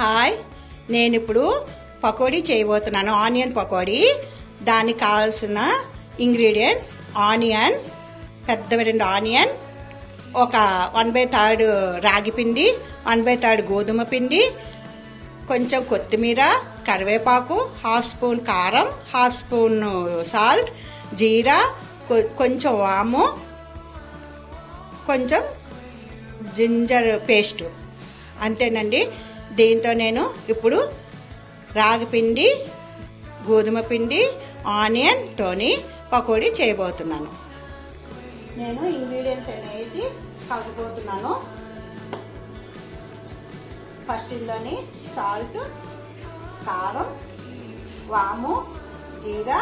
Hi. నేను ఇప్పుడు పకోడీ చేయబోతున్నాను. ఆనియన్ పకోడీ. దానికి కావాల్సిన ఇంగ్రీడియంట్స్ ఆనియన్ పెద్ద రెండు ఆనియన్ ఒక వన్ బై థర్డ్ రాగి పిండి వన్ బై థర్డ్ గోధుమ పిండి కొంచెం కొత్తిమీర కరివేపాకు హాఫ్ స్పూన్ కారం హాఫ్ స్పూన్ సాల్ట్ జీరా కొ- కొంచెం వాము కొంచెం జింజర్ పేస్ట్. అంతేనండి. దీంతో నేను ఇప్పుడు రాగిపిండి గోధుమ పిండి ఆనియన్తోని పకోడీ చేయబోతున్నాను. నేను ఇంగ్రీడియంట్స్ అన్ని వేసి కలుపుకోతున్నాను ఫస్ట్ ఇందులోని సాల్ట్ కారం వాము జీరా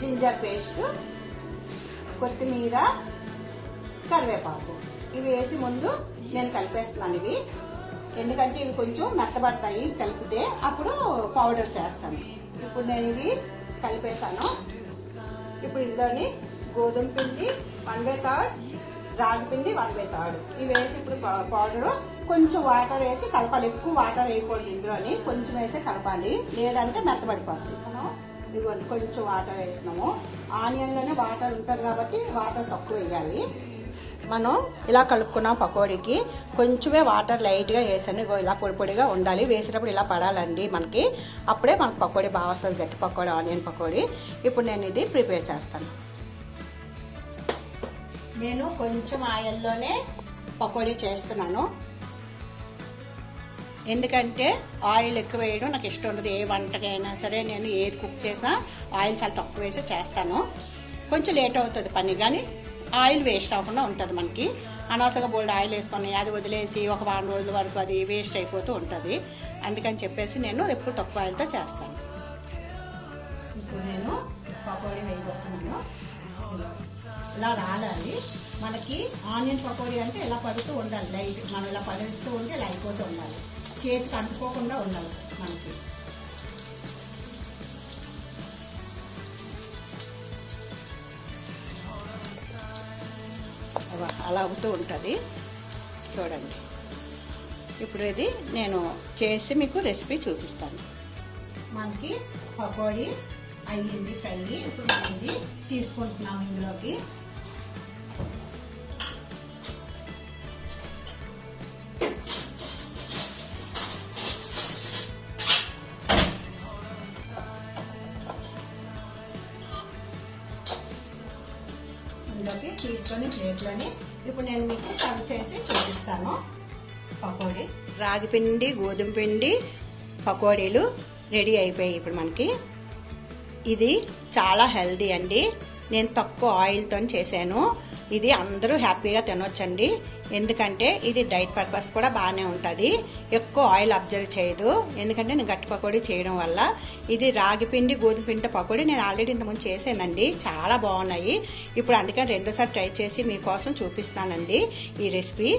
జింజర్ పేస్ట్ కొత్తిమీర కరివేపాకు. ఇవి వేసి ముందు నేను కలిపేస్తున్నాను ఇవి. ఎందుకంటే ఇవి కొంచెం మెత్తబడతాయి కలిపితే అప్పుడు పౌడర్స్ వేస్తాను ఇప్పుడు నేను ఇవి కలిపేశాను. ఇప్పుడు ఇందులోని గోధుమ పిండి వన్ బై థర్డ్ రాగి పిండి వన్ బై థర్డ్. ఇవి వేసి ఇప్పుడు పౌడర్ కొంచెం వాటర్ వేసి కలపాలి. ఎక్కువ వాటర్ వేయకూడదు ఇందులోని కొంచెం వేసి కలపాలి. లేదంటే మెత్తబడిపోతుంది ఇదిగోండి కొంచెం వాటర్ వేసినాము ఆనియన్లోనే వాటర్ ఉంటుంది కాబట్టి వాటర్ తక్కువ వేయాలి. మనం ఇలా కలుపుకున్నాం పకోడీకి. కొంచెమే వాటర్ లైట్గా వేసాను ఇగో ఇలా పొడి పొడిగా ఉండాలి. వేసినప్పుడు ఇలా పడాలండి మనకి. అప్పుడే మనకు పకోడీ బాగా వస్తుంది. గట్టి పకోడీ ఆనియన్ పకోడీ. ఇప్పుడు నేను ఇది ప్రిపేర్ చేస్తాను. నేను కొంచెం ఆయిల్లోనే పకోడీ చేస్తున్నాను. ఎందుకంటే ఆయిల్ ఎక్కువ వేయడం నాకు ఇష్టం ఉండదు. ఏ వంటకైనా సరే నేను ఏది కుక్ చేసినా ఆయిల్ చాలా తక్కువ వేసి చేస్తాను. కొంచెం లేట్ అవుతుంది పని కానీ ఆయిల్ వేస్ట్ అవ్వకుండా ఉంటుంది మనకి. అనవసరంగా బోల్డ్ ఆయిల్ వేసుకొని అది వదిలేసి ఒక వారం రోజుల వరకు అది వేస్ట్ అయిపోతూ ఉంటుంది. అందుకని చెప్పేసి నేను ఎప్పుడు తక్కువ ఆయిల్తో చేస్తాను. ఇప్పుడు నేను పకోడీ వేయబోతున్నాను. ఇలా రాలాలి. మనకి ఆనియన్ పకోడీ అంటే ఇలా పడుతూ ఉండాలి. లైట్ మనం ఇలా పడేస్తూ ఉంటే ఇలా అయిపోతూ ఉండాలి. చేతికి అంటుకోకుండా ఉండాలి మనకి. అలా అవుతూ ఉంటుంది. చూడండి. ఇప్పుడు ఇది నేను చేసి మీకు రెసిపీ చూపిస్తాను. మనకి పకోడీ అయ్యింది ఫ్రై. ఇప్పుడు మనం ఇది తీసుకుంటున్నాం ఇందులోకి. తీసుకొని ప్లేట్లోని ఇప్పుడు నేను మీకు సర్వ్ చేసి చూపిస్తాను. పకోడీ రాగి పిండి గోధుమ పిండి పకోడీలు రెడీ అయిపోయాయి ఇప్పుడు మనకి. ఇది చాలా హెల్దీ అండి. నేను తక్కువ ఆయిల్తో చేశాను. ఇది అందరూ హ్యాపీగా తినొచ్చండి. ఎందుకంటే ఇది డైట్ పర్పస్ కూడా బాగానే ఉంటుంది. ఎక్కువ ఆయిల్ అబ్జర్వ్ చేయదు. ఎందుకంటే నేను గట్టి పకోడీ చేయడం వల్ల ఇది రాగి పిండి గోధుమ పిండితో పకోడీ నేను ఆల్రెడీ ఇంతకుముందు చేశానండి. చాలా బాగున్నాయి. ఇప్పుడు అందుకని రెండోసారి ట్రై చేసి మీకోసం చూపిస్తానండి ఈ రెసిపీ.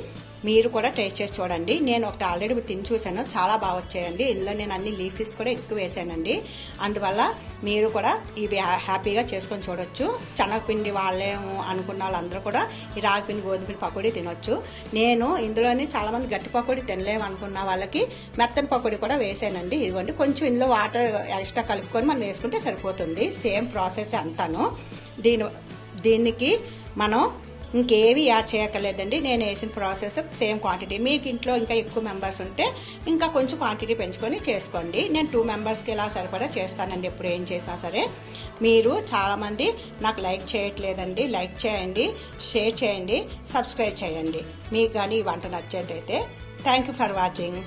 మీరు కూడా ట్రై చేసి చూడండి. నేను ఒకటి ఆల్రెడీ తిని చూశాను. చాలా బాగా వచ్చాయండి. ఇందులో నేను అన్ని లీఫీస్ కూడా ఎక్కువ వేసానండి. అందువల్ల మీరు కూడా ఇవి హ్యా- హ్యాపీగా చేసుకొని చూడొచ్చు. శనగపిండి వాళ్ళేమో అనుకున్న వాళ్ళందరూ కూడా ఈ రాగి పిండి పకోడీ తినొచ్చు. నేను ఇందులోని చాలామంది గట్టి పకోడీ తినలేము అనుకున్న వాళ్ళకి మెత్తని పకోడీ కూడా వేసానండి. ఇదిగోండి కొంచెం ఇందులో వాటర్ ఎక్స్ట్రా కలుపుకొని మనం వేసుకుంటే సరిపోతుంది. సేమ్ ప్రాసెస్ అంతాను. దీని దీనికి మనం ఇంకేవి యాడ్ చేయక్కర్లేదండి. నేను వేసిన ప్రాసెస్ సేమ్ క్వాంటిటీ. మీకు ఇంట్లో ఇంకా ఎక్కువ మెంబర్స్ ఉంటే ఇంకా కొంచెం క్వాంటిటీ పెంచుకొని చేసుకోండి. నేను టూ మెంబర్స్కి ఇలా సరిపడా చేస్తానండి. ఎప్పుడు ఏం చేసినా సరే మీరు చాలామంది నాకు లైక్ చేయట్లేదండి. లైక్ చేయండి షేర్ చేయండి సబ్స్క్రైబ్ చేయండి. మీకు కానీ ఈ వంట నచ్చేటైతే థ్యాంక్ యూ ఫర్ వాచింగ్.